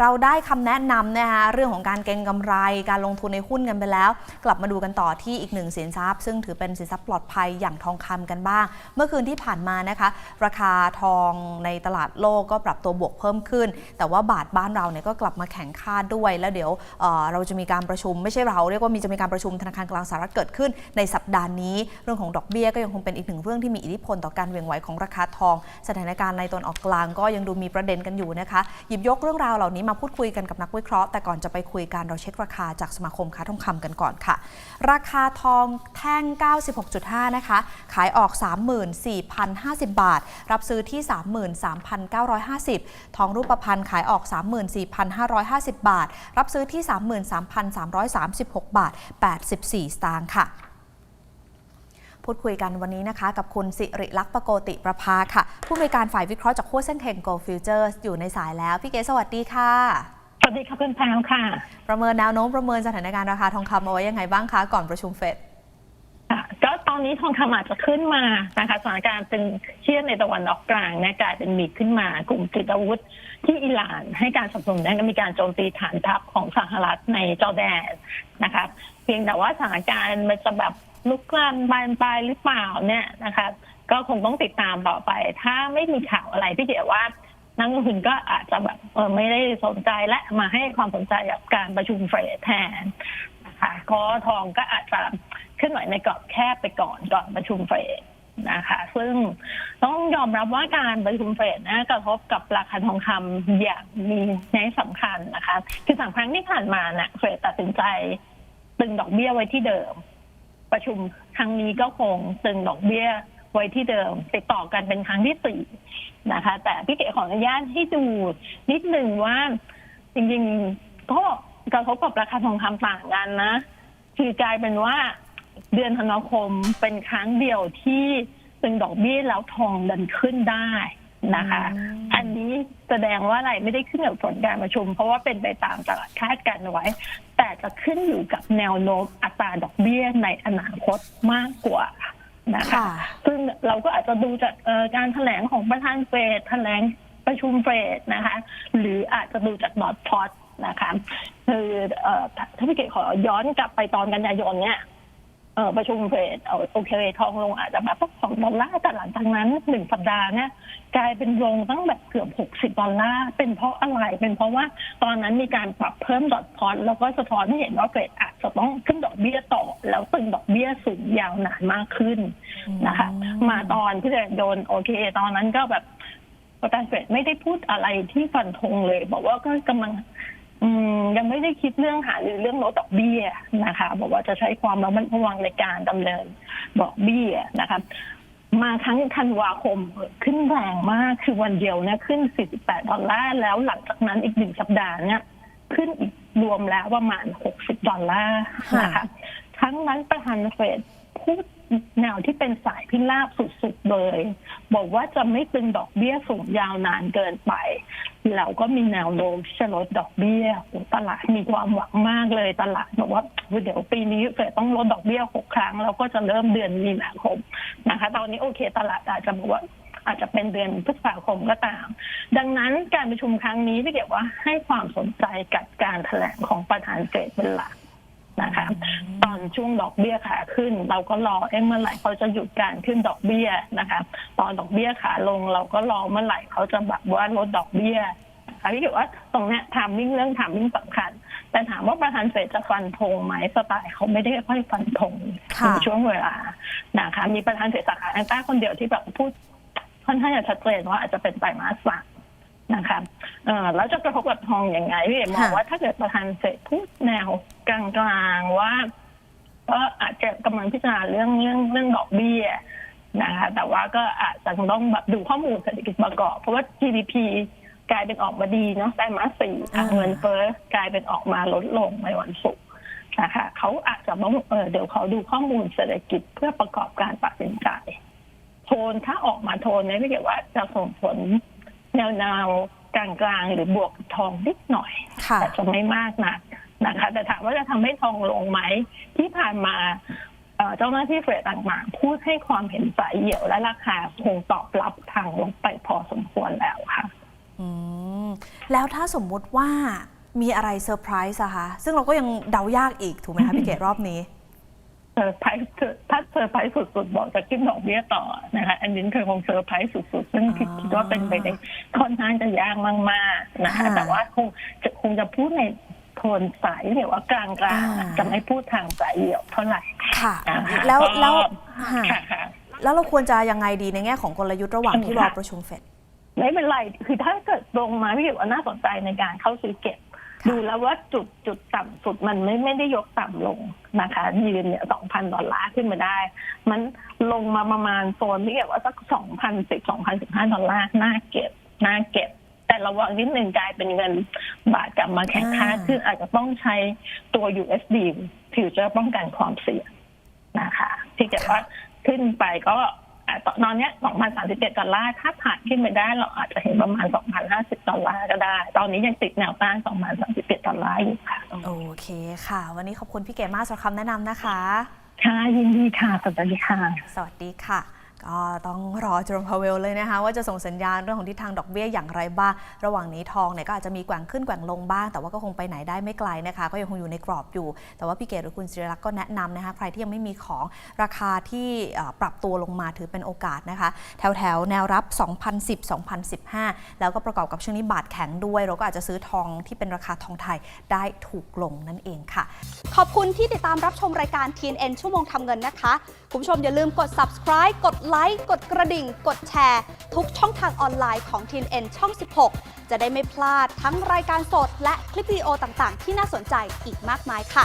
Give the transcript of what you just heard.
เราได้คำแนะนำนะคะเรื่องของการเก็งกำไร การลงทุนในหุ้นกันไปแล้ว กลับมาดูกันต่อที่อีกหนึ่งสินทรัพย์ ซึ่งถือเป็นสินทรัพย์ปลอดภัยอย่างทองคำกันบ้าง เมื่อคืนที่ผ่านมานะคะราคาทองในตลาดโลกก็ปรับตัวบวกเพิ่มขึ้น แต่ว่าบาทบ้านเราเนี่ยก็กลับมาแข็งค่าด้วย แล้วเดี๋ยวเเราจะมีการประชุมไม่ใช่เราเรียกว่ามีจะมีการประชุมธนาคารกลางสหรัฐเกิดขึ้นในสัปดาห์นี้ เรื่องของดอกเบี้ยก็ยังคงเป็นอีกหนึ่งเรื่องที่มีอิทธิพลต่อการเวี่ยงไหวของราคาทอง สถานการณ์ในตอนออกกลางก็ยังดูมีประเด็นกันอยู่นะคะ หยิบยกเรื่องราวเหล่านี้มาพูดคุยกันกับนักวิเคราะห์ แต่ก่อนจะไปคุยกันเราเช็คราคาจากสมาคมค้าทองคำกันก่อนค่ะ ราคาทองแท่ง 96.5 นะคะ ขายออก 34,050 บาท รับซื้อที่ 33,950 ทองรูปพรรณขายออก 34,550 บาท รับซื้อที่ 33,336 บาท 84 สตางค์ค่ะ พูดคุยกันวันนี้นะคะ กับคุณสิริลักษณ์ปโกติประภาค่ะ ผู้อำนวยการฝ่ายวิเคราะห์จากขั้วเส้นเทง Gold Futures อยู่ในสายแล้ว พี่เก๋สวัสดีค่ะ สวัสดีค่ะคุณแพรวค่ะ ประเมินแนวโน้มประเมินสถานการณ์ราคาทองคำเอาไว้ยังไงบ้างคะก่อนประชุมเฟดค่ะก็ตอนนี้ทองคำอาจจะขึ้นมานะคะสถานการณ์เป็นเชื่อในตะวันออกกลางเนี่ยกลายเป็นมีขึ้นมากลุ่มติดอาวุธที่อิหร่านให้การสนับสนุนนั้นก็มีการโจมตีฐานทัพของสหรัฐในจอร์แดนนะคะ เพียงแต่ว่าสถานการณ์มันจะแบบ ลุกลามบานปลายหรือเปล่าเนี่ยนะคะ ก็คงต้องติดตามต่อไป ถ้าไม่มีข่าวอะไรพี่เก๋ว่านักลงทุนก็อาจจะแบบเออไม่ได้สนใจและมาให้ความสนใจกับการประชุมเฟดแทนนะคะก็ทองก็อาจจะขึ้นไหวในกรอบแคบไปก่อนก่อนประชุมเฟดนะคะ ซึ่งต้องยอมรับว่าการประชุมเฟดนะกระทบกับราคาทองคำอย่างมีนัยสำคัญนะคะ คือสามครั้งที่ผ่านมาเนี่ยเฟดตัดสินใจตึงดอกเบี้ยไว้ที่เดิม ประชุมครั้งนี้ก็คงตึงดอกเบี้ยไว้ที่เดิม ติดต่อกันเป็นครั้งที่สี่นะคะ แต่พี่เก๋ขออนุญาตให้ดูนิดหนึ่งว่า จริงๆก็กระทบกับราคาทองคำต่างกันนะ คือกลายเป็นว่าเดือนธันวาคมเป็นครั้งเดียวที่ตึงดอกเบี้ยแล้วทองดันขึ้นได้ นะคะอืมอันนี้แสดงว่าอะไรไม่ได้ขึ้นกับผลการประชุม เพราะว่าเป็นไปตามตลาดคาดการณ์ไว้ แต่จะขึ้นอยู่กับแนวโน้มอัตราดอกเบี้ยในอนาคตมากกว่านะคะค่ะซึ่งเราก็อาจจะดูจากเอ่อการแถลงของประธานเฟดแถลงประชุมเฟดนะคะ หรืออาจจะดูจากดอทพอตนะคะคือเอ่อถ้าพี่เกดขอย้อนกลับไปตอนกันยายนเนี่ย เอ่อประชุมเฟดเอาโอเคทองลงอาจจะแบบสักสองดอลลาร์แต่หลังจากนั้นหนึ่งสัปดาห์เนี่ยกลายเป็นลงตั้งแบบเกือบหกสิบ60ดอลลาร์เป็นเพราะอะไร เป็นเพราะว่าตอนนั้นมีการปรับเพิ่มดอทพอตแล้วก็สะท้อนให้เห็นว่าเฟดอาจจะต้องขึ้นดอกเบี้ยต่อ แล้วตึงดอกเบี้ยสูงยาวนานมากขึ้นนะคะ มาตอนที่โดนโอเคตอนนั้นก็แบบประธานเฟดไม่ได้พูดอะไรที่ฟันธงเลย บอกว่าก็กำลัง อืมยังไม่ได้คิดเรื่องหาหรือเรื่องลดดอกเบี้ยนะคะ บอกว่าจะใช้ความระมัดระวังในการดำเนินดอกเบี้ยนะคะมาครั้งธันวาคมขึ้นแรงมากคือวันเดียวเนี่ยขึ้น 48 ดอลลาร์แล้วหลังจากนั้นอีกหนึ่งสัปดาห์เนี่ยขึ้นอีกรวมแล้วประมาณ 60 ดอลลาร์นะคะทั้งนั้นประธานเฟดพูด แนวที่เป็นสายพิราบสุดๆเลย บอกว่าจะไม่ตึงดอกเบี้ยสูงยาวนานเกินไปแล้วก็มีแนวโน้มที่จะลดดอกเบี้ยตลาดมีความหวังมากเลยตลาดบอกว่าเดี๋ยวปีนี้เฟดต้องลดดอกเบี้ยหกครั้ง แล้วก็จะเริ่มเดือนมีนาคมนะคะ ตอนนี้โอเค ตลาดอาจจะบอกว่าอาจจะเป็นเดือนพฤษภาคมก็ตาม ดังนั้นการประชุมครั้งนี้พี่เกี่ยวว่าให้ความสนใจกับการแถลงของประธานเฟดเป็นหลัก นะคะ ตอนช่วงดอกเบี้ยขาขึ้น เราก็รอเอ๊ะเมื่อไหร่เขาจะหยุดการขึ้นดอกเบี้ยนะคะ ตอนดอกเบี้ยขาลงเราก็รอเมื่อไหร่เขาจะแบบว่าลดดอกเบี้ยนะคะพี่เกี่ยวว่าตรงเนี้ยทามมิ่งเรื่องทามมิ่งสำคัญ แต่ถามว่าประธานเฟดจะฟันธงไหมสไตล์เขาไม่ได้ค่อยฟันธงในช่วงเวลานะคะมีประธานเฟดสาขาแอนต้าคนเดียวที่แบบพูดค่อนข้างจะชัดเจนว่าอาจจะเป็นไตรมาสสาม นะคะเอ่อแล้วจะกระทบกับทองอย่างไงพี่เอ๋มองค่ะว่าถ้าเกิดประธานเฟดพูดแนวกลางๆว่า ก็อาจจะกำลังพิจารณาเรื่องเรื่องเรื่องดอกเบี้ยนะคะแต่ว่าก็อาจจะต้องแบบดูข้อมูลเศรษฐกิจประกอบ เพราะว่า GDP กลายเป็นออกมาดีเนาะไตรมาสสี่ค่ะอ่า เงินเฟ้อกลายเป็นออกมาลดลงในวันศุกร์นะคะเขาอาจจะต้องเออเดี๋ยวเขาดูข้อมูลเศรษฐกิจเพื่อประกอบการตัดสินใจ โทนถ้าออกมาโทนเนี่ยไม่เกี่ยวว่าจะส่งผล แนวแนวกลางๆ หรือบวกกับทองนิดหน่อย ค่ะ แต่จะไม่มากนักนะคะ แต่ถามว่าจะทำให้ทองลงไหม ที่ผ่านมาเอ่อเจ้าหน้าที่เฟดต่างๆ พูดให้ความเห็นสายเหี่ยวและราคาคงตอบรับทางลงไปพอสมควรแล้วค่ะ อืม แล้วถ้าสมมุติว่ามีอะไรเซอร์ไพรส์อะคะ ซึ่งเราก็ยังเดายากอีกถูกไหมคะพี่เกดรอบนี้ เซอร์ไพรส์ถ้าเซอร์ไพรส์สุดๆ บอกจะขึ้นดอกเบี้ยต่อนะคะอันนี้คือคงเซอร์ไพรส์สุดๆ ซึ่งคิดอ๋อคิดว่าเป็นไปได้ค่อนข้างจะยากมากๆนะคะค่ะแต่ว่าคงจะคงจะพูดในโทนสายเดี่ยวว่ากลางอ่าๆจะไม่พูดทางสายเดี่ยวเท่าไหร่ค่ะนะคะแล้วก็แล้วค่ะค่ะค่ะแล้วเราควรจะยังไงดีในแง่ของกลยุทธ์ระหว่างที่รอประชุมเฟดไม่เป็นไร คือถ้าเกิดลงมาพี่เห็นว่าน่าสนใจในการเข้าซื้อเก็บค่ะ ดูแล้วว่าจุดจุดต่ำสุดมันไม่ไม่ได้ยกต่ำลงนะคะ ยืนเนี่ยสองพันดอลลาร์ขึ้นมาได้ มันลงมาประมาณโซนที่แบบว่าสักสองพันสิบสองพันสิบห้าดอลลาร์น่าเก็บน่าเก็บ แต่ระวังนิดหนึ่งกลายเป็นเงินบาทกลับมาแข็งค่าขึ้นอาจจะต้องใช้ตัว USD ฟิวเจอร์ป้องกันความเสี่ยงนะคะ ที่เกิดว่าขึ้นไปก็ ตอนเนี้ย2,037 ดอลลาร์ ถ้าผ่านขึ้นไปได้เราอาจจะเห็นประมาณ 2,050 ดอลลาร์ก็ได้ ตอนนี้ยังติดแนวต้าน2,037 ดอลลาร์อยู่ค่ะ โอเคค่ะ วันนี้ขอบคุณพี่เก๋มากสำหรับคำแนะนำนะคะ ค่ะ ยินดีค่ะ สวัสดีค่ะ สวัสดีค่ะ ก็ต้องรอเจอร์มพาวเวลเลยนะคะว่าจะส่งสัญญาณเรื่องของทิศทางดอกเบี้ยอย่างไรบ้าง ระหว่างนี้ทองเนี่ยก็อาจจะมีแกว่งขึ้นแกว่งลงบ้าง แต่ว่าก็คงไปไหนได้ไม่ไกลนะคะ ก็ยังคงอยู่ในกรอบอยู่ แต่ว่าพี่เกดหรือคุณศิริรักษ์ก็แนะนำนะคะใครที่ยังไม่มีของราคาที่ปรับตัวลงมาถือเป็นโอกาสนะคะ แถวแถวแนวรับ 2010-2015 แล้วก็ประกอบกับช่วงนี้บาทแข็งด้วย เราก็อาจจะซื้อทองที่เป็นราคาทองไทยได้ถูกลงนั่นเองค่ะ ขอบคุณที่ติดตามรับชมรายการ TNN ชั่วโมงทำเงินนะคะคุณผู้ชมอย่าลืมกด subscribe กดไลค์ กดกระดิ่ง กดแชร์ ทุกช่องทางออนไลน์ของ TNN ช่อง 16 จะได้ไม่พลาดทั้งรายการสดและคลิปวิดีโอต่างๆ ที่น่าสนใจอีกมากมายค่ะ